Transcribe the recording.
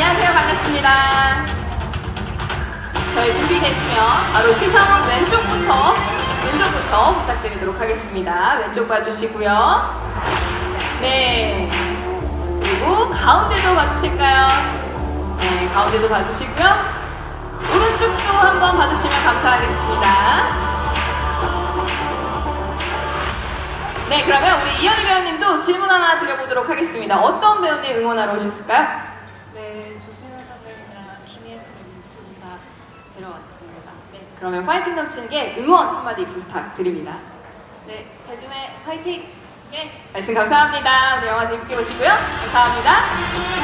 하겠습니다. 저희 준비되시면 바로 시선은 왼쪽부터 왼쪽부터 부탁드리도록 하겠습니다. 왼쪽 봐주시고요. 네. 그리고 가운데도 봐주실까요? 네, 가운데도 봐주시고요. 오른쪽도 한번 봐주시면 감사하겠습니다. 네, 그러면 우리 이현희 배우님도 질문 하나 드려보도록 하겠습니다. 어떤 배우님 응원하러 오셨을까요? 네, 조신호 선배님이랑 김희애 선배님 두 분 다 데려왔습니다. 네, 그러면 파이팅 넘치게 응원 한마디 부탁드립니다. 네, 대준의 파이팅! 네, 말씀 감사합니다. 우리 영화 재밌게 보시고요. 감사합니다.